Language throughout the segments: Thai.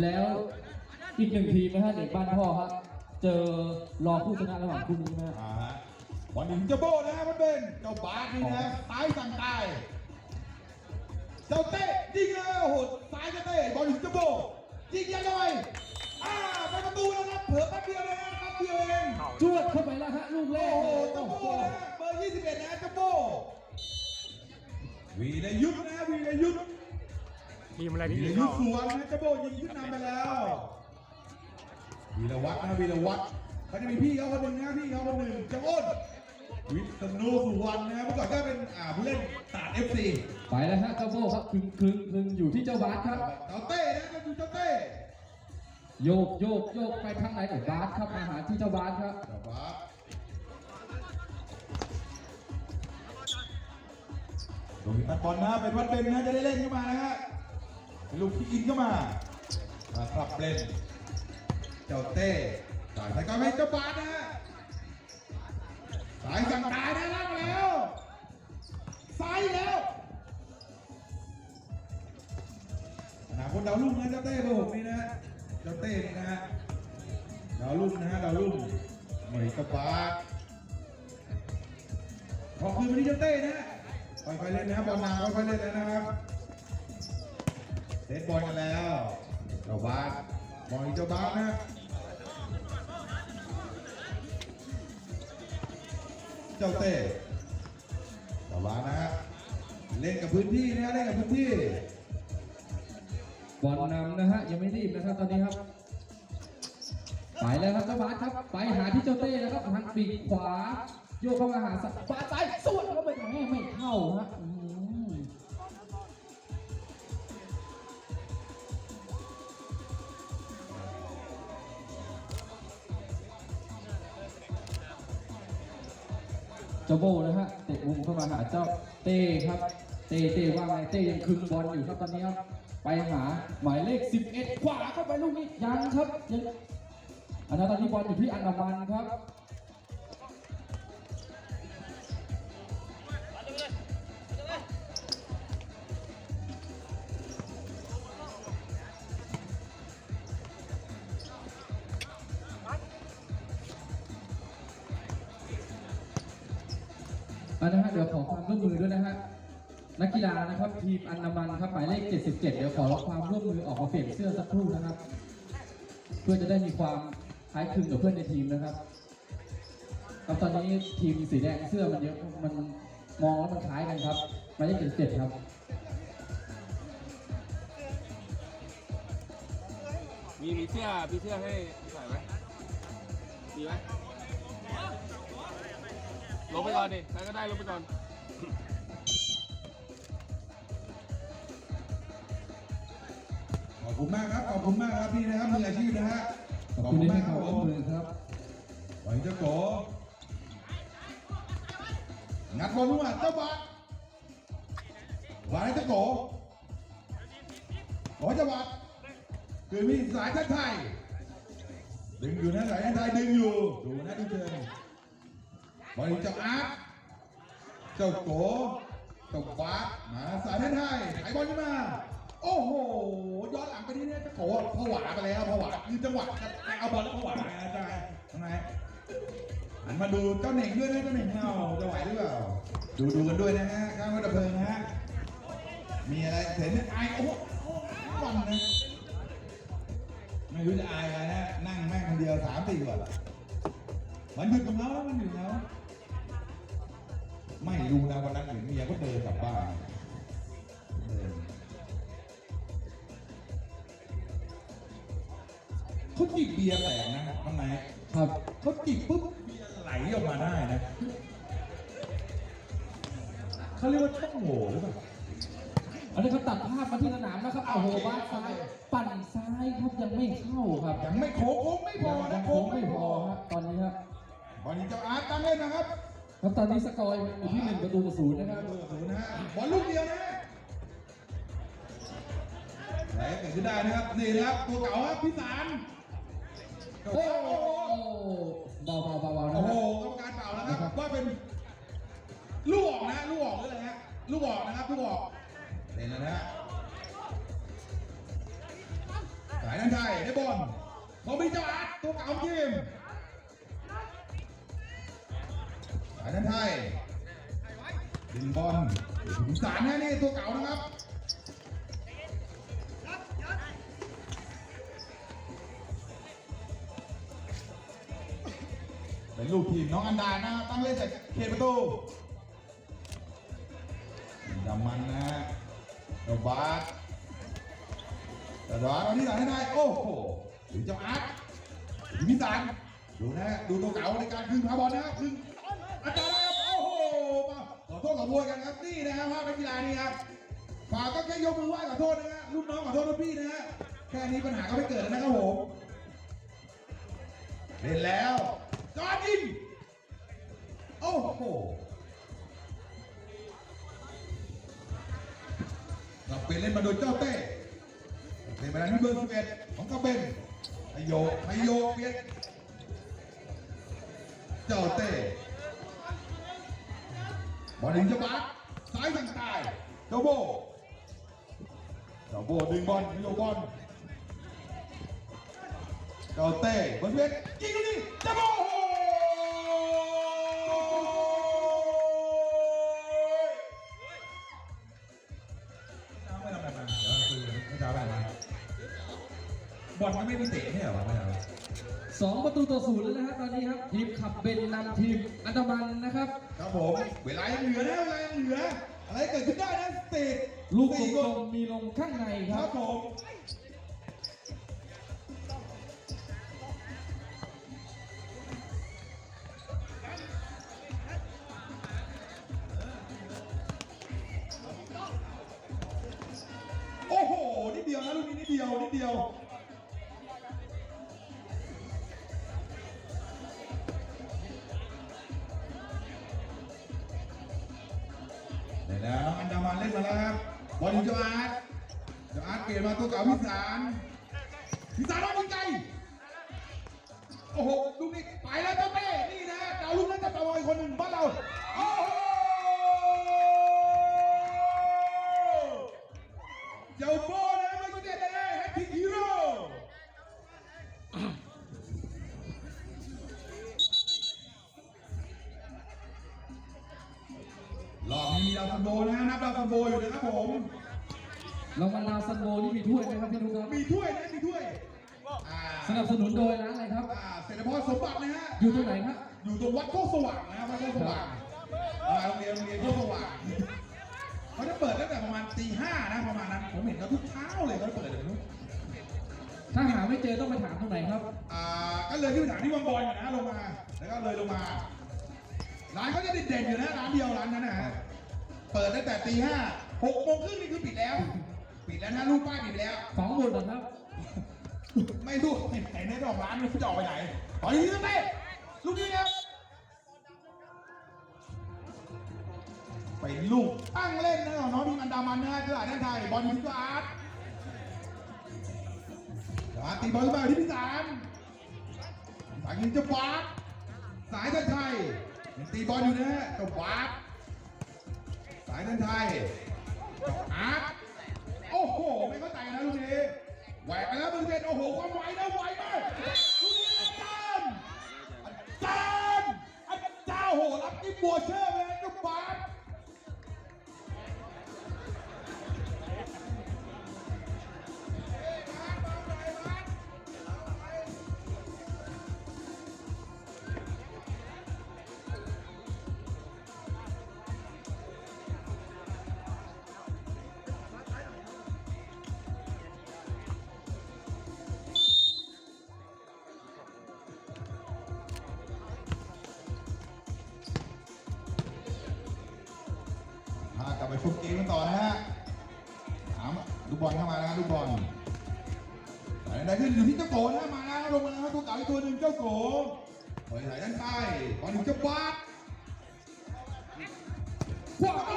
แล้วอีกหนึ่งทีมนะฮะเด็กบ้านพ่อครับ เจอรองผู้ชนะระหว่างคู่นี้นะฮะอ่าฮะบอลถึงเจ้าโบ้นะฮะมันเป็นเจ้าบาสนี่นะซ้ายสั่งตาย เจ้าเต้ยิงแล้วโอ้โหซ้ายเจ้าเต้บอลถึงเจ้าโบ้ยิงยังไงอ่าไปประตูแล้วครับเผื่อแป๊บเดียวเลยนะแป๊บเดียวเองจวดเข้าไปแล้วฮะลูกแรโอ้กโหเจ้าโบ้นะเบอร์ 21 นะเจ้าโบ้วีรยุทธนะวีรยุทธ ทีมอะไรวีที่รยิงยุทเข้าธสวนนะเจ้าโบ้ยิงขึ้นนำไปแล้ววีรวัฒน์นะวีรวัฒน์เขาจะมีพี่เขาคนหนึ่งนะพี่เขาคนหนึ่งเจ้าอ้นวิษณุสุวรรณนะเมื่อก่อนก็เป็นอ่าผู้เล่นตราดเอฟซีไปแล้วฮะเจ้าโบ้ครับคลึงคลึงคลึงอยู่ที่เจ้าบาสครับเจ้าเต้นะก็คือเจ้าเต้โยกโยกโยกไปทางไหนกับบาสครับมาหาที่เจ้าบาสครับ เจ้าบาสลูกตัดบอลนะเป็นวัดเป็นนะจะได้เล่นเข้ามานะฮะเป็น ลูกที่อินเข้ามามาปรับเล่น เจ้าเต้จ่ายไปก็ให้เจ้าบาสนะสายสั่งตายนะล่าแล้วสายแล้วอนาคตดาวรุ่งนะเจ้าเต้เบอร์หกนี่นะเจ้าเต้นี่นะฮะดาวรุ่งนะฮะดาวรุ่งหน่วยกระบาดขอคืนวันนี้เจ้าเต้นะฮะค่อยๆเล่นนะบอลนาค่อยๆเล่นนะ บอลอีกเจ้าบาสนะฮะเจ้าเต้านะฮะเล่นกับพื้นที่นะฮะเล่นกับพื้นที่บอลนำนะฮะยังไม่รีบนะครับตอนนี้ครับไปแล้วครับเจ้าบาสครับ ไปหาที่เจ้าเต้นะครับทางปีกขวาโยกเข้ามาหาสับาซ้ายสวนเข้าไปแม่ไม่เข้าฮะ เจ้าโบนะฮะเตะมุมเข้ามาหาเจ้าเต้ครับ เต้เต้ว่าไงเต้ยังคึงบอลอยู่ครับตอนนี้ครับไปหาหมายเลข 11 ขวาเข้าไปลูกนี้ยังครับยังอันนั้นตอนนี้บอลอยู่ที่อันดามันครับ อันะฮะเดี๋ยวขอความร่วมมือด้วยนะฮะนักกีฬานะครับทีมอันดามันครับหมายเลข 77 เดี๋ยวขอความร่วมมือออกมาเปลี่ยนเสื้อสักครู่นะครับ เพื่อจะได้มีความคล้ายคลึงกับเพื่อนในทีมนะครับครับตอนนี้ทีมสีแดงเสื้อมันเยอะมันมองแล้วมันคล้ายกันครับหมายเลข 77 ครับมีมีเสื้อมีเสื้อให้ใส่ไหมมีไหม ลงไปก่อนดิใครก็ได้ลงไปก่อน ขอบคุณมากครับ ขอบคุณมากครับพี่นะครับมืออาชีพนะฮะ ขอบคุณที่ให้ความผร่วมมมือครับไหวเจ้าโกงัดบอลลูกอะเจ้าบาสไหวเจ้าโกขอเจ้าบาสคือมีสายทักไทายดึงอยู่นะสายทักไทายดึงอยู่ ดูนะดูเชิญ บอลเจ้าอาร์ตเจ้าโกเจ้าบาสมาสายทักไทายไถบอลขึ้นมา โอ้โห ย้อนหลังไปที่นี่เจ้าโกผวาไปแล้วผวาคือจังหวะเอาบอลแล้วผวาไงอาจารย์ทำไมหันมาดูเจ้าเหน่งด้วยนะเจ้าเหน่งเราจะไหวหรือเปล่าดูดูกันด้วยนะฮะข้างรถดับเพลิงนะฮะมีอะไรเห็นไอโอ้โหวันนะไม่รู้จะอายอะไรนะนั่งแม่งคนเดียวสามสี่วันมันหยุดของเราแล้วมันหยุดของเรา ไม่รู้นะวันนั้นเห็นเมียก็เดินกลับบ้านเดินเขาจิบเบียร์แตกนะข้างในครับ เขาจิบปุ๊บเบียร์ไหลออกมาได้นะเขาเรียกว่าช่องโหว่หรือเปล่าอันนี้เขาตัดภาพมาที่สนามนะครับเอาโหบาสซ้ายปั่นซ้ายครับยังไม่เข้าครับยังไม่โค้งโค้งไม่พอยันะงโค้โค้งงไม่ไม่พพออฮะตอนนี้ครับ บอลนี้เจ้าอาร์ตตั้งเล่นนะครับ ครับตอนนี้สกอร์อยู่ที่หนึ่งประตูต่อศูนย์นะครับเบอร์ศูนย์นะฮะบอลลูกเดียวนะไหนเกิดขึ้นได้นะครับนี่นะครับตัวเก่าครับพี่สารโอ้โหเบาเบาเบาเบานะโอ้คโหรับกรรมการเปล่าแล้วครับว่าเป็นลูกออกนะลูกออกหรืออะไรฮะลูกออกนะครับลูกออกเล่นแล้วนะฮะสายบอลเขามีเจ้าอาร์ตตัวเก่าทีม สายด้นไทยดึงบอลถึงสารนะนี่ตัวเก่านะครับเป็นลูกทีมน้องอันดานะตั้งเล่นจากเขตประตูดำมันนะฮะเดบาสแต่ดาสมาที่ไหนให้ได้โอ้โหหรือเจ้าอาร์ตหรือพิสารดูนะดูตัวเก่าในการคืนพาบอลนะครับคืน โทษขอโพยกันครับนี่นะครับภาพนักกีฬานี่ครับฝากก็แค่ยกมือไหว้ขอโทษนะฮะรุ่นน้องขอโทษรุ่นพี่นะฮะแค่นี้ปัญหาก็ไม่เกิดนะครับผมเล่นแล้วจอร์ดินโอ้โหเราเป็นเล่นมาโดยเจ้าเต้เป็นมาที่เบอร์สิบเอ็ดของกระเบนไฮโยไฮโยเปลี่ยนเจ้าเต้ อลถึงจะบัดซ้ายทางใต้เจ้าโบเจ้าโบดึงบอลโยบอลเจ้าเต้บอลเวทยิงลูกนี้จะโบ ตูต่อศูนย์แล้วนะครับตอนนี้ครับทีมขับเบนนำทีมอันดามันนะครับ ครับผม เวลายังเหลือนะเวลายังเหลือ อะไรเกิดขึ้นได้นะสเตะลูกกสี่ลมๆมีลงข้างในคครัรับบผมโอ้โหนิดเดียวนะลูกนี้นิดเดียวนิดเดียว มาแล้วครับบอลถึงเจ้าอาร์ตเจ้าอาร์ตเปลี่ยนมาตัวเก่าพิสารพิสารรองยิงไกลโอ้โหลูกนี้ไปแล้วเจ้าเป้นี่นะเจ้าลูกนั้นจะต่ออีกคนหนึ่งบ้านเราโอ้โหเจ้าโบ นับสนุนโดยร้านอะไรครับ อ่าเศรษฐพรสมบัตินะฮะ อยู่ตรงไหนครับอยู่ตรงวัดโคกสว่างนะวัดโคกสว่างอ่าโรงเรียนโรงเรียนโคกสว่างเขาจะเปิดตั้งแต่ประมาณตีห้านะประมาณนั้น ผมเห็นเขาทุกเช้าเลยเขาเปิดเลยไม่รู้ถ้าหาไม่เจอต้องไปถามตรงไหนครับ อ่า ก็เลยที่ไปถามที่วังบอลอยู่นะลงมา แล้วก็เลยลงมา ร้านเขาจะเด่นๆอยู่นะร้านเดียวร้านนั้นนะฮะ เปิดตั้งแต่ตีห้าหกโมงครึ่งนี่คือปิดแล้ว ปิดแล้วนะรูปป้ายปิดไปแล้วของหมดเหรอครับ ไม่รู้เห็นไหนในดอกร้านไม่รู้จะออกไปไหนต่อนนี้เต้ลูกนี้ครับไปลูกตั้งเล่นนะน้องทีมอันดามันนะฮะตลาดด้านไทยบอลอยู่ที่ตัวอาร์ตอาร์ตีบอลมาที่พิสารสารยิงจะวาดสายด้านไทยยังตีบอลอยู่นะฮะจะวาดสายด้านไทยอาร์ตโอ้โหไม่เข้า จังเจ้าบาสขวา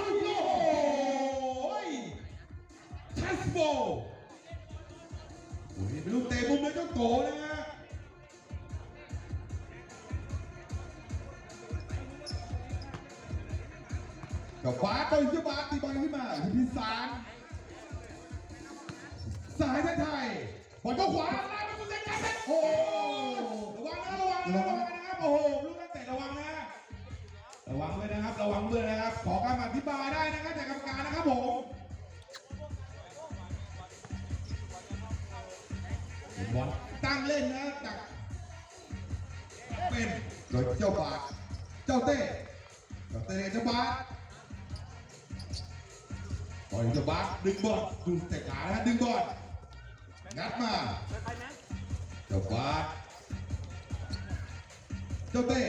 ดึงบอลดูแต่ขานะดึงบอลงัดมาเจ้าฟ้าเจ้าเต้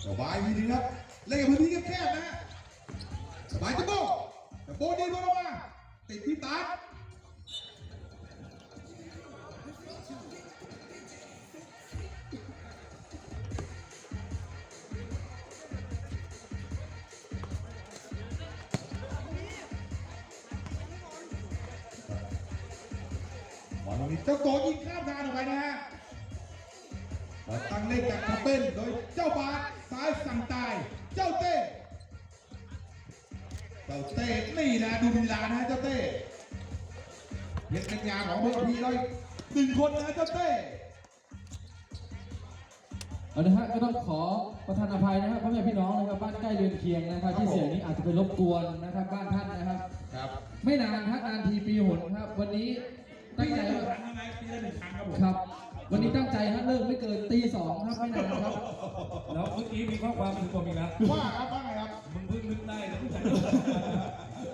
เจ้าบาททีนึงครับเล่นกับพื้นที่แคบๆนะฮะสบายจะโบจะโบดีบอลออกมาติดที่ตา จ้าโตยิงข้ามทางออกไปนะฮะบอลตั้งเล่นจากคาเป็นโดยเจ้าบาสซ้ายสั่งตาย เจ้าเต้เจ้าเต้นี่นะดูลีลานะฮะเจ้าเต้เพียงเป็นงานของเบอร์พีเราอีกหนึ่งคนนะฮะเจ้าเต้เอาละฮะก็ต้องขอประทานอภัยนะครับพ่อแม่พี่น้องนะครับบ้านใกล้เรือนเคียงนะครับที่เสียงนี้อาจจะไปรบกวนนะครับบ้านท่านนะครับ ครับ ไม่นานฮะนานทีปีหนครับ วันนี้ ตั้งใจว่าครั้งยังไงปีละหนึ่งครั้งครับผมครับ วันนี้ตั้งใจฮะเลิกไม่เกินตีสองครับไม่นานครับ แล้วเมื่อกี้มีข้อความถึงผมอีกแล้วว่าครับว่าไงครับมึงเพิ่งนึกได้แล้วผู้ชาย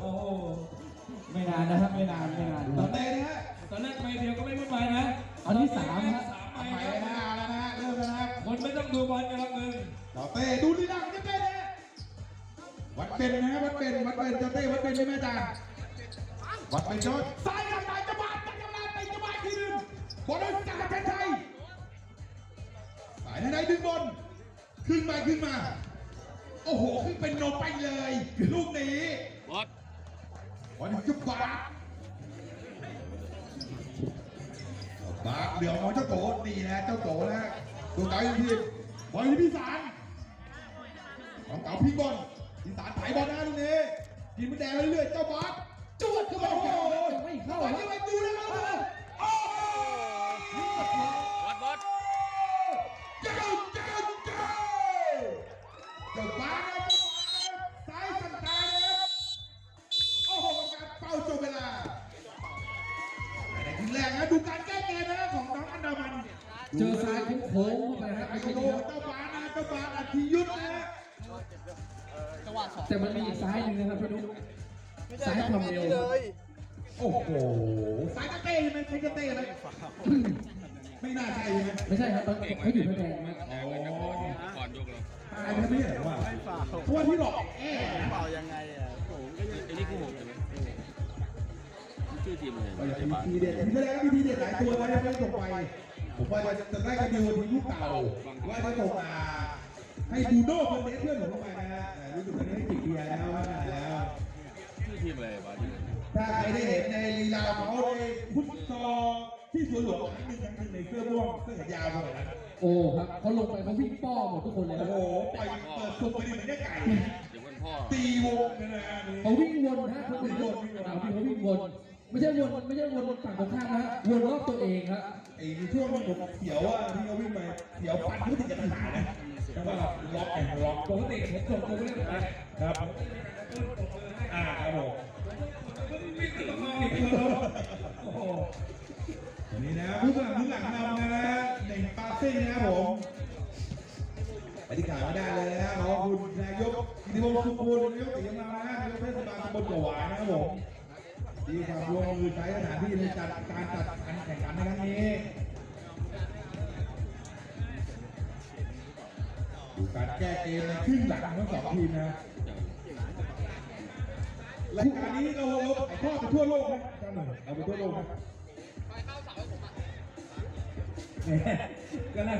โอ้โหไม่นานนะครับไม่นานไม่นานคเจ้ารับเต้นะฮะตอนแรกไม่เดียวก็ไม่วุ่นวายนะอันที่สามฮะสามเอาไปใหม่คเลยรับนะเอาแล้วนะฮะเริ่มแล้วนะครับคนไม่ต้องดูบอลกันแล้วมึงเจ้าเต้ดูลีลาของเจ้าเต้นะฮะวัดเป็นนะฮะวัดเป็นวัดเป็นเจ้าเต้วัดเป็นใช่ไหมอาจารย์วัดเป็นยอดซ้ายกับซ้ายจะบาดจะบา บอลโดนจากกระเพนไทยสายไหนดึงบอลขึ้นมาขึ้นมา โอ้โห ขึ้นเป็นโนไปเลย ลูกนี้บอสบอลจะบาดบาดเหลืองของเจ้าโตนี่นะเจ้าโตนะฮะตัวเก่าอยู่ที่บอลอยู่ที่พี่สารของเก่าพิงบอลอีสานไถบอลนะลูกนี้กินมันแดงเรื่อยๆเจ้าบาสจวดเข้าไปโอ้โหไม่เข้าบอลยังไม่ แต่มันมีอีกซ้ายหนึ่งนะครับพี่นุ๊กซ้ายความเร็วครับโอ้โห สายกระเต้ใช่ไหมใช่กระเต้ไหมไม่น่าใช่ใช่ไหมไม่ใช่ครับตอนเขาอยู่พระแดงนะแดงเลยนะบอสก่อนยกเลยตายไม่ใช่เหรอวะเพราะว่าที่หลอกแอ่เปล่ายังไงอะผมก็ยังไอ้นี่คู่ผมใช่ไหมชื่อทีมอะไรก็ยังจะมีบาสทีเด็ดทีแรกก็มีทีเด็ดหลายตัวนะยังไม่ส่งไป ผมว่าจะจะได้กันดีทีลูกเก่าว่าจะส่งมาให้ดูโน่คนเด็ดเพื่อนผมลงไปนะฮะรู้สึกวันนี้ได้จิกเบี ยร์แล้วว่าแล้ว ชื่อทีมอะไรบอสชื่ออะไรถ้าใครได้เห็นในลีลาของเขาในฟุตซอลที่สวนหลวงครั้งหนึ่งครั้งหนึ่งในเสื้อม่วงเสื้อแขนยาวเลยนะโอ้ครับเขาลงไปเขาวิ่งป้อหมดทุกคนเลยคโอ้รับโหปล่อยเปิดสุกไปดิเหมือนไก่เดี๋ยวมันพ่อตีวงกันนะเขาวิ่งวนนะเขาวิ่งวนสนามที่เขาวิ่งวน ไม่ใช่วนไม่ใช่วนฝั่งตรงข้ามนะฮะวนรอบตัวเองครับ ไอ้ช่วงผมเขียวอะที่เขาวิ่งไปเขียวปันเขาติดกันหายนะ แล้วก็ล็อกแอนล็อกปกติผมส่งตัวเล่นไปครับอ่าครับผมวิ่ติดมองอีกคนโอ้โหวันนี้นะผู้สนับสนุนหลังนำนะหนึ่งปาร์ตี้นะครับผมปฏิการไม่ได้เลยนะขอบคุณนายกกิติพงศ์สุขภูลนายกตีของเรานะนายกเทศบาลตำบลกวายนะครับผมที่ความร่วมมือใช้สถานที่ในการจัด แก้เกมในครึ่งหลังทั้งสองทีมนะรายการนี้เราเราถ่ายทอดไปทั่วโลกนะท่านหนึ่งเอาไปทั่วโลกนะแหมกำลัง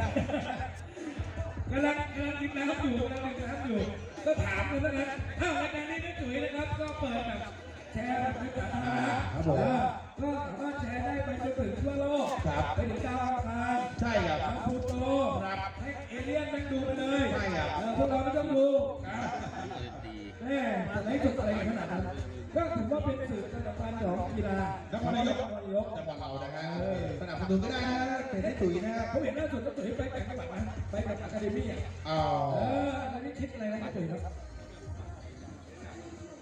กำลังกำลังกินน้ำอยู่กำลังกินน้ำอยู่ก็ถามดูแล้วกันอ้าวรายการนี้ไม่จุ๋ยนะครับก็เปิดแบบแชร์แบบไม่ขาดนะครับผมอ่า ก็สามารถแชร์ได้ไปจนถึงทั่วโลกครับ ไปถึงดาวอังคารใช่ครับ ดาวพลูโตครับให้เอเลี่ยนไปดูไปเลยใช่ครับ เออพวกเราไม่ต้องดูตีแม่แต่ไหนจุดอะไรขนาดนั้นก็ถือว่าเป็นสื่อสำคัญของกีฬานครนายกนครนายกจังหวัดเรานะฮะสนับสนุนก็ได้นะเป็นให้ตุ๋ยนะครับเขาเห็นล่าสุดก็ตุ๋ยไปแต่งจังหวัดนะไปกับอะคาเดมี่อะอ๋อเอออันนี้คิดอะไรนะตุ๋ยครับ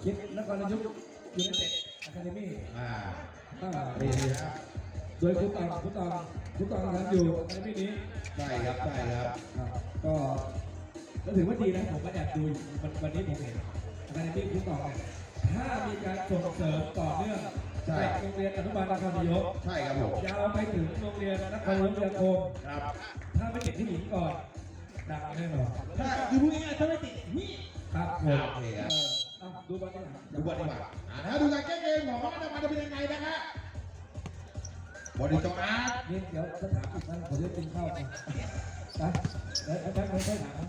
คิดนครนายกยูไนเต็ดอะคาเดมี่ อ่า อ่าดีครับโดยคุณตองคุณตองคุณตองทำอยู่ในปีนี้ใช่ครับใช่ครับครับก็ก็ถือว่าดีนะผมก็แอบดูอยู่วันวันนี้ผมเห็นในปีคุณตองเนี่ยถ้ามีการส่งเสริมต่อเนื่องใช่ จากโรงเรียนอนุบาลนครนายกใช่ครับผมยาวไปถึงโรงเรียนนครหลวงวิทยาคมครับถ้าไม่ติดที่หญิงก่อนดังแน่นอนถ้าคือพูดง่ายๆถ้าไม่ติดนี่ครับผม โอเคครับ ดูบอลกันหน่อยดูบอลดีกว่าอ่านะดูการแก้เกมของน้องอันดามันจะเป็นยังไงนะฮะบอลดีจงอาร์ตนี่เดี๋ยวจะถามอีกนะผมจะกินข้าวก่อนนะแล้วอาจารย์ไม่ค่อยถามนะ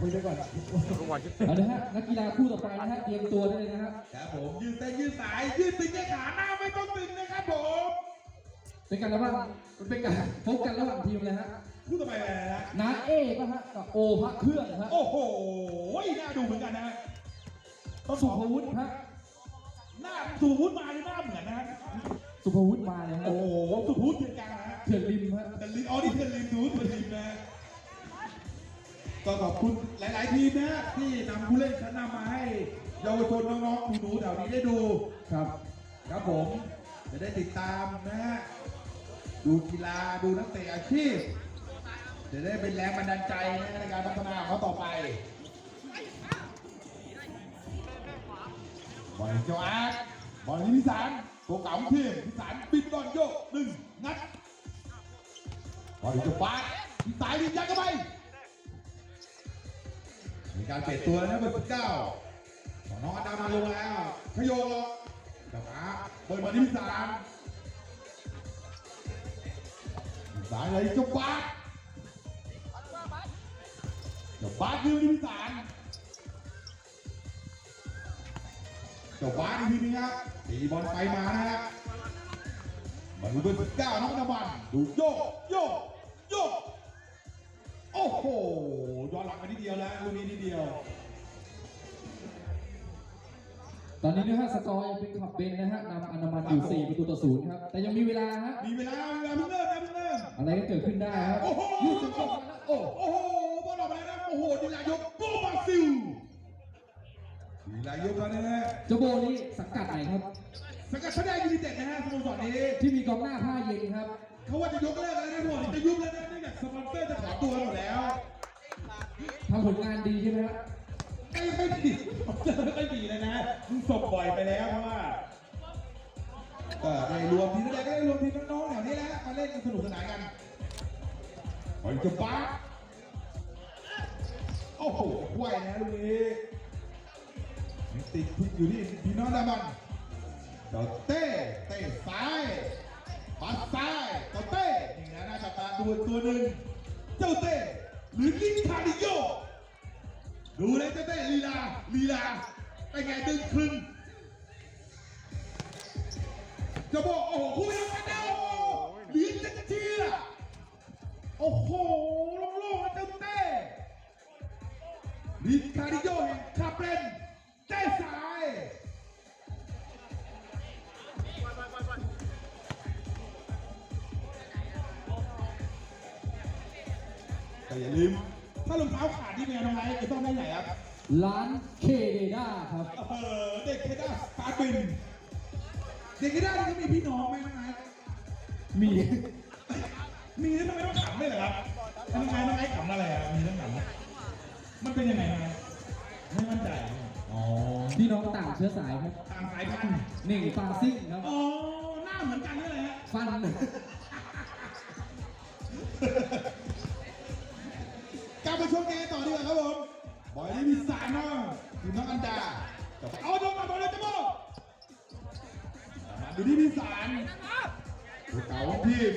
คุยไปก่อนทุกวันที่เอาละฮะนักกีฬาคู่ต่อไปนะฮะเตรียมตัวได้เลยนะฮะครับผมยืดเส้นยืดสายยืดตึงแค่ขาหน้าไม่ต้องตึงนะครับผมเป็นการระหว่างมันเป็นการพบกันระหว่างทีมเลยฮะพูดต่อไปเลยนะฮะนาเอป่ะฮะกับโอพระเครื่องฮะโอ้โหน่าดูเหมือนกันนะ ฮะสุภวุฒิฮะหน้าสุภวุฒิมาในหน้าเหมือนนะฮะสุภวุฒิมาเลยฮะโอ้โหสุภวุฒิเถื่อนกลางนะฮะเถื่อนริมฮะแต่ลินอ๋อนี่เถื่อนลินสุภวุฒิเถื่อนลินนะฮะก็ขอบคุณหลาย ๆ ทีมนะฮะที่นำผู้เล่นชั้นนำมาให้เยาวชนน้องๆหนูๆแถวนี้ได้ดูครับ ครับผมจะได้ติดตามนะฮะดูกีฬาดูนักเตะอาชีพจะได้เป็นแรงบันดาลใจนะในการพัฒนาของเขาต่อไป เจ้าอาร์ตบอลที่พิสารตัวเก่าของทีมพิสารปิดบอลโยกหนึ่งนัดบอลจ้าบาสพิสารยิงยัดเข้าไปมีการเปลี่ยนตัวนะเบอร์สิบเก้าน้องอดามาลงแล้วขยโยงเจ้าอาร์ตเปิดบอลที่พิสารพิสารเลยจ้าบาสเจ้าบาสคือที่พิสาร จ้าบาสอีกทีนึงครับตีบอลไปมานะฮะมาดูเบอร์สิบเก้าน้องตะวันดูโยกโยกโยกโอ้โหย้อนหลังไปนิดเดียวแล้วลูกนี้นิดเดียว ตอนนี้นะฮะสกอร์ยังเป็นขับเบนนะฮะนำอนามันอยู่4ประตูต่อศูนย์ครับ แต่ยังมีเวลาฮะมีเวลาเวลาเพิ่งเริ่มนะเพิ่งเริ่มอะไรก็เกิดขึ้นได้ครับโอ้โหยืดสุดๆแล้วโอ้โอ้โหบอลออกไปแล้วนะโอ้โหดีลายกโกบาซิล ดีลายกแล้วนะฮะเจ้าโบนี่สังกัดไหนครับสกัดชนะยูนิเต็ดนะฮะสโมสรนี้ที่มีกองหน้าผ้าเย็นครับ เขาว่าจะยกเลิกแล้วนะพวกจะยุบแล้วนะเนื่องจากสปอนเซอร์จะถอนตัวหมดแล้วทำผลงานดีใช่ไหมฮะไม่ไม่ดีสปอนเซอร์ไม่ค่อยดีเลยนะมึงส่งบ่อยไปแล้วเพราะว่าก็ได้รวมทีมแรกก็ได้รวมทีมน้องๆแถวนี้แหละมาเล่นกันสนุกสนานกันโอ้ยจะบ้าโอ้โหไหวนะลูกนี้ ยังติดอยู่ที่พี่น้องดาบันเจ้าเต้เต้ซ้ายปัดซ้ายเจ้าเต้นี่นะน่าจับตาดูตัวหนึ่งเจ้าเต้หรือลิคาร์ดิโยดูเลยเจ้าเต้ลีลาลีลาไปไงดึงคืนจะบอกโอ้โหคู่ยังกันนะโอ้โหเหลือจะเชื่อโอ้โหโล่งๆเจ้าเต้ลิคาริโยเห็นขับเล่น เต้สายแต่อย่าลืม ถ้ารองเท้าขาดที่แมวน้องไอ้จะต้องได้ไหนครับ ร้านเคเดด้าครับ เออเด็กเคด้าสตาร์บินเด็กเคด้านี่เขามีพี่น้องไหมน้องไอ้มี มีแล้วทำไมต้องขำด้วยเหรอครับน้องไอ้น้องไอ้ขำอะไรอะมีต้องขำนะมันเป็นยังไงนะไม่มั่นใจ อ๋อพี่น้องต่างเชื้อสายครับตามสายพันธุ์หนึ่งฟาซิ่งครับ อ๋อหน้าเหมือนกันนี่แหละฮะ ฟัน กลับมาชมเกมต่อดีกว่าครับผมบอยนี่มีสารนะทีมน้องอันดาจะไปเอาโดนมาบอลเลยจะบอกมาดูที่พิสารตัวเก่าของทีม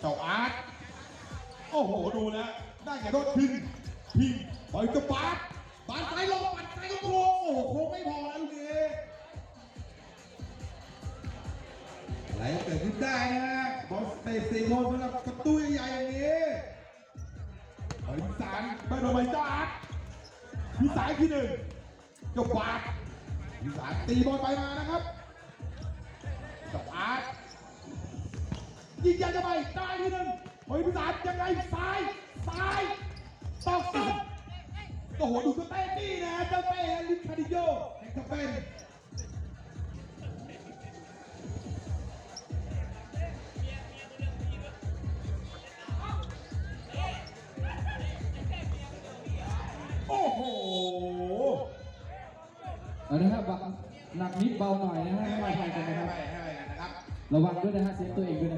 เจ้าอาร์ตโอ้โห ดูแล้วได้แก่โทษพิงพิงบอยกับบาสบาสซ้ายลงปัดซ้ายก็โค้งโอ้โหโค้งไม่พอแล้วลูกนี้อะไรก็เกิดขึ้นได้นะ บอลเตะสี่คนสำหรับประตูใหญ่ๆอย่างนี้บอยพิสารไปโดนใบจ้าอาร์ตพิสารที่หนึ่งเจ้าบาสพิสารตีบอลไปมานะครับเจ้าอาร์ตยิงยันเข้าไปได้ที่หนึ่งโอ้ยพิสารยังไงซ้ายซ้ายตอกตบโอ้โหดูสเต้ โอ้โห เอาละครับหนักนิดเบาหน่อยนะฮะให้มาทยกันนะครับ ระวังด้วยนะฮะเซฟตัวเองด้วย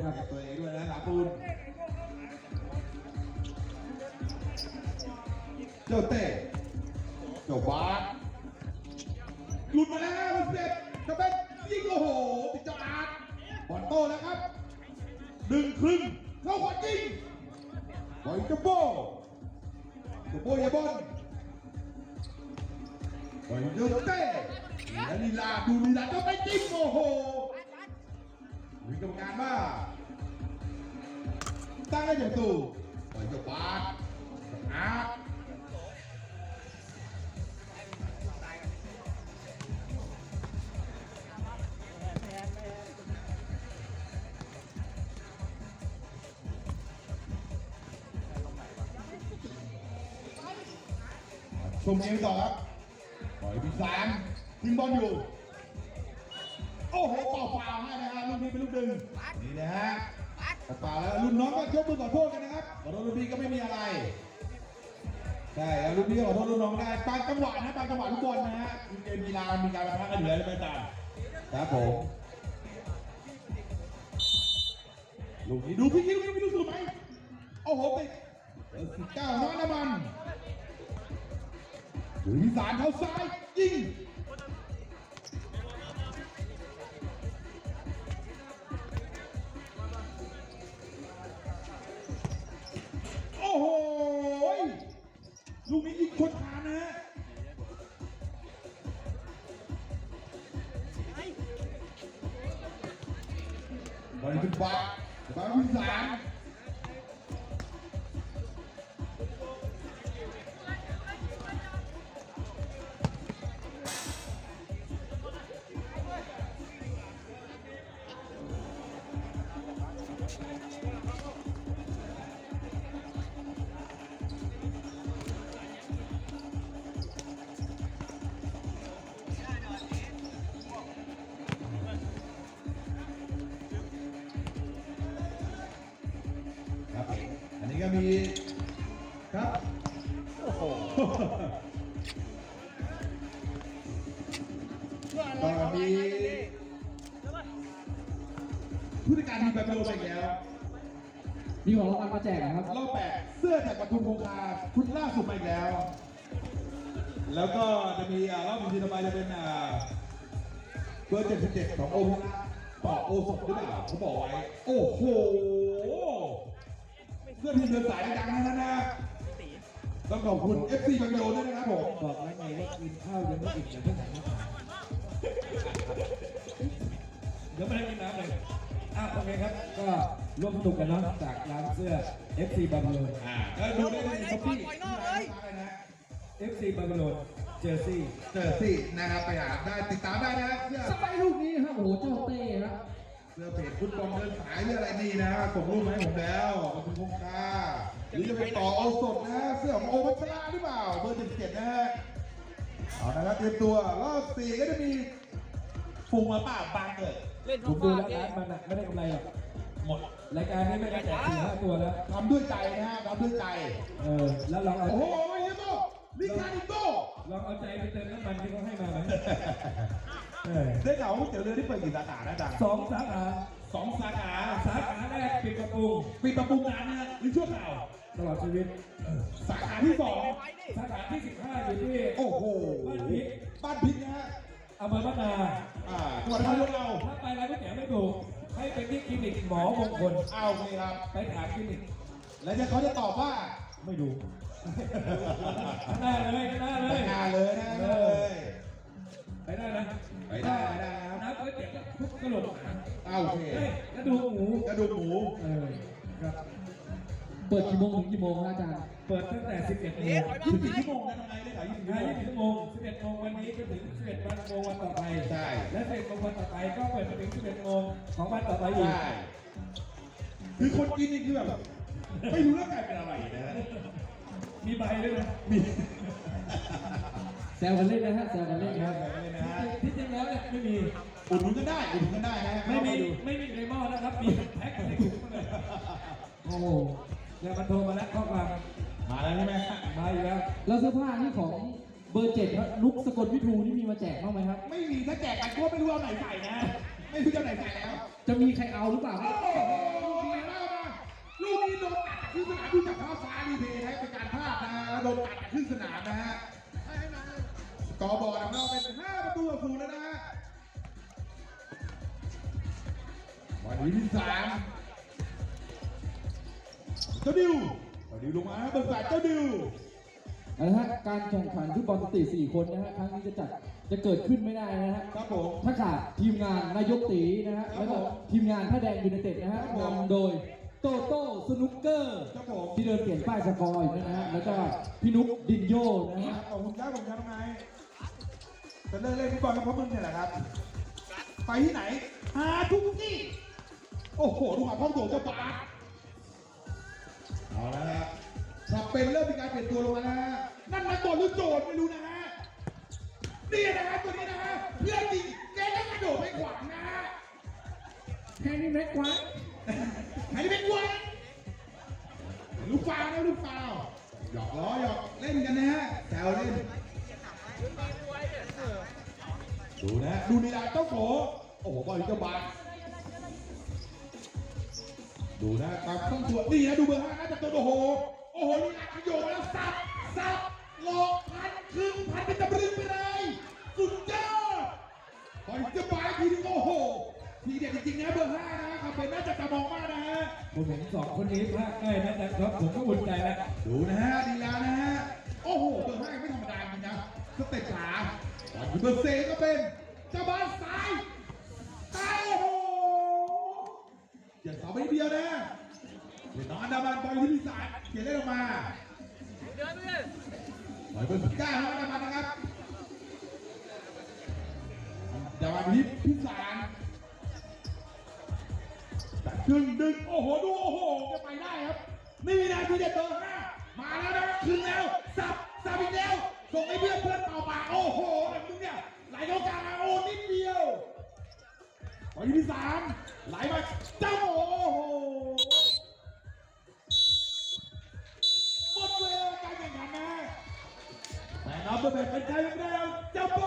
และลีลาดูลีลาเจ้าไปจริงโอ้โหมีกรรมการ ว่าตั้งให้อย่างตู่ปล่อยเจ้าบาสอาร์ตชมเกมต่อครับปล่อยพี่สามทิ้งบอลอยู่โอ้โหเป่าเปล่าให้นะฮะลูกนี้เป็นลูกดึงนี่นะฮะเปล่าแล้วรุ่นน้องก็ยกมือขอโทษกันนะครับขอโทษรุ่นพี่ก็ไม่มีอะไรใช่แล้วรุ่นพี่ก็ขอโทษรุ่นน้องได้บางจังหวะนะบางจังหวะลูกบอลนะฮะเกมกีฬามันมีการประทะกันอยู่แล้วใช่ไหมอาจารย์ครับผมลูกนี้ดูพี่คิดลูกนี้ไม่รู้สึกไหมโอ้โหติดเบอร์สิบเก้าน้อยน้ำมันหรือที่สารเท้าซ้ายยิง ลูกนี้ยิงคนทานนะฮะบอลขึ้นฟ้าฟ้าขึ้นสาม ก็มีครับโอ้โหก็มีผู้จัดการทีมแบบโลไปอีกแล้ว มีของรางวัลมาแจกนะครับรอบแปดเสื้อจากปทุมคงคาชุดล่าสุดมาอีกแล้ว แล้วก็จะมีอ่ารอบทีต่อไปจะเป็นอ่าเบอร์77ของโอมปอกโอสดหรือเปล่าเขาบอกไว้ โอ้โห เสื้อทีมเดินสายดังๆนั้นนะต้องขอบคุณ FC บางโยด้วยนะครับผมบอกแล้วไงว่ากินข้าวยังไม่อิ่มอย่าเพิ่งหันมาถามเดี๋ยวไม่ได้กินน้ำเลยอะโอเคครับก็ร่วมสนุกกันเนาะจากร้านเสื้อ FC บางโลอ่าก็ดูได้ในช้อปปี้นะ FC บางโลเจอร์ซี่เจอสินะครับไปหาได้ติดตามได้นะเสื้อสไปร์ลูกนี้ฮะโอ้โหเจ้าเต้ฮะ เสื้อเพจฟุตบอลเดินสายเรื่ออะไรนี่นะส่งรูปมาให้ผมแล้วขอบคุณคงค่าหรือจะเป็นต่อเอาสดนะเสื้อของโอวัชราหรือเปล่าเบอร์77นะฮะเอานะครับเตรียมตัวรอบสี่ก็จะมีฟุงมาป่าบางเกิดเล่นผมดูแล้วร้านมันอะไม่ได้กำไรหรอกหมดรายการนี้ไม่ได้แจกสี่ห้าตัวแล้วทำด้วยใจนะฮะทำด้วยใจ เออแล้วลองเอาโอ้โหเฮียโตลิคาริโตลองเอาใจไปเติมน้ำมันที่เขาให้มาไหม เออได้ข่าวว่าก๋วยเตี๋ยวเรือที่เปิดกี่สาขานะจ๊ะสองสาขาสองสาขาสาขาแรกปิดประตูปิดประตูงานนะฮะหรือชั่วคราวตลอดชีวิตสาขาที่สองสาขาที่15อยู่ที่โอ้โหบ้านพริกบ้านพริกนะฮะอำเภอบ้านนาอ่าจังหวัดนครพนมเราถ้าไปร้านก๋วยเตี๋ยวไม่ถูกให้ไปที่คลินิกหมอมงคลเอาโอเคครับไปถามคลินิกแล้วจะเขาจะตอบว่าไม่ดูข้างหน้าเลยข้างหน้าเลไปยงานเลยนะเลย ไปได้นะไปได้ไปได้ครับน้ำก๋วยเตี๋ยวทุกกระโหลกหางเอาโอเคเฮ้ยกระดูกหมูกระดูกหมูเออครับ เปิดกี่โมงถึงกี่โมงฮะอาจารย์ เปิดตั้งแต่ 11โมงยี่สิบสี่ชั่วโมงนะทำไมได้ขายยี่สิบห้าชั่วโมง 20ชั่วโมง11โมงวันนี้จนถึง 11วันโมงวันต่อไปใช่ และ11โมงวันต่อไปก็เปิดไปถึง 11โมงของวันต่อไปอีก ใช่คือคนกินนี่คือแบบไม่รู้ร่างกายเป็นอะไรนะฮะมีใบด้วยนะ มีแซวกันเล่นนะฮะแซวกันเล่นครับเลยนะฮะที่จริงแล้วเนี่ยไม่มีอุดหนุนกันได้อุดหนุนกันได้นะฮะไม่มีเข้าาดูไม่มีอยู่ในหม้อนะครับมีแพ็คในถุงมาเลยโอ้โหอย่ามาโทรมาแล้วข้อความมาแล้วใช่ไหมฮะมาอยู่แล้วแล้วเสื้อผ้านี่ของเบอร์เจ็ดครับนุกสกลวิทูนี่มีมาแจกบ้างไหมครับ ไม่มีถ้าแจกไปก็ไม่รู้เอาไหนใส่นะ ไม่รู้จะเอาไหนใส่แล้ว จะมีใครเอาหรือเปล่าคโอ้รับโหลูกนี้มากมาลูกนี้โดนตัดจากครึ่งสนามดูจากภาพฟ้ารีเพย์นะเป็นการพลาดนะฮะแล้วโดนตัดจากครึ่งสนามนะฮะ กอบอร์ดของเราเป็น 5 ประตูต่อศูนย์แล้วนะฮะวันนี้ที่สามเจ้าดิวเจ้าดิวลงมาเบอร์แปดเจ้าดิวเอาละฮะการแข่งขันฟุตบอลสตรีสี่คนนะฮะครั้งนี้จะจัดจะเกิดขึ้นไม่ได้นะฮะครับผมถ้าขาดทีมงานนายกตีนะฮะครับแล้วก็ผมทีมงานท่าแดงยูไนเต็ดนะฮะครับผมนำโดยโตโต้สนุกเกอร์ครับผมที่เดินเปลี่ยนป้ายสกอร์อยู่นะฮะแล้วก็พี่นุกดินโยนะฮะขอบคุณครับผมครับไง จะเลิกเล่นฟุตบอลกับพวกมึงเนี่ยแหละครับ ไปที่ไหน หาทุกที่ โอ้โหดูหาพ่อโถเจ้าบาสเอาละฮะสับเป็นเริ่มมีการเปลี่ยนตัวลงมาแล้วฮะนั่นนักบอลหรือโจทย์ไม่รู้นะฮะนี่นะฮะตัวนี้นะฮะเพื่อนจริงแกต้องกระโดดไปขวางนะฮะแค่นี้แม็กควายใครเป็นกวนลูกฟาวนะลูกฟาวหยอกล้อหยอกเล่นกันนะฮะแซวเล่น ดูนะดูนีลาเจ้าโขโอ้โหบอลเจ้าบาสดูนะตามต้องตัวนี่นะดูเบอร์ห้านะจับตัวโอ้โหโอ้โหนีลาขยโยมาแล้วสับสับหลอกพันครึ่งพันเป็นตะบรึงไปเลยสุดยอดบอลเจ้าบาสทีนึงโอ้โหทีเด็ดจริงๆนะเบอร์ห้านะครับเป็นน่าจะตะมองมากนะฮะผมเห็นสองคนนี้พลาดง่ายนะครับผมก็อุ่นใจแล้วดูนะฮะดีแล้วนะฮะโอ้โหเบอร์ห้าไม่ธรรมดาจริงนะส เต็ปขาตอนเบอร์เซก็เป็นเจ้าบ้านซ้ายซ้ายโอ้โหอย่าเสาไปเดียวนะเดี๋ยวนอนดามันบอลที่พิสารเขียนเล่นออกมาเดินไปเลยบอลเบอร์สิบเก้านะดามันนะครับดามันที่พิสารแต่ดึงดึงโอ้โหดูโอ้โหจะไปได้ครับ นี่นะทีเด็ดเบอร์ห้ามาแล้วนะคืนแล้วสับสับอีกแล้ว ส่งให้เพื่อนเพื่อนต่อปากโอ้โหแบบมึงเนี่ยไหลเข้ากางโอ้นิดเดียวขอยิงที่สามไหลมาเจ้าโอ้โหหมดเวลาการแข่งขันนะแต่น้องเบอร์เป็นใจของแราเจ้าโบ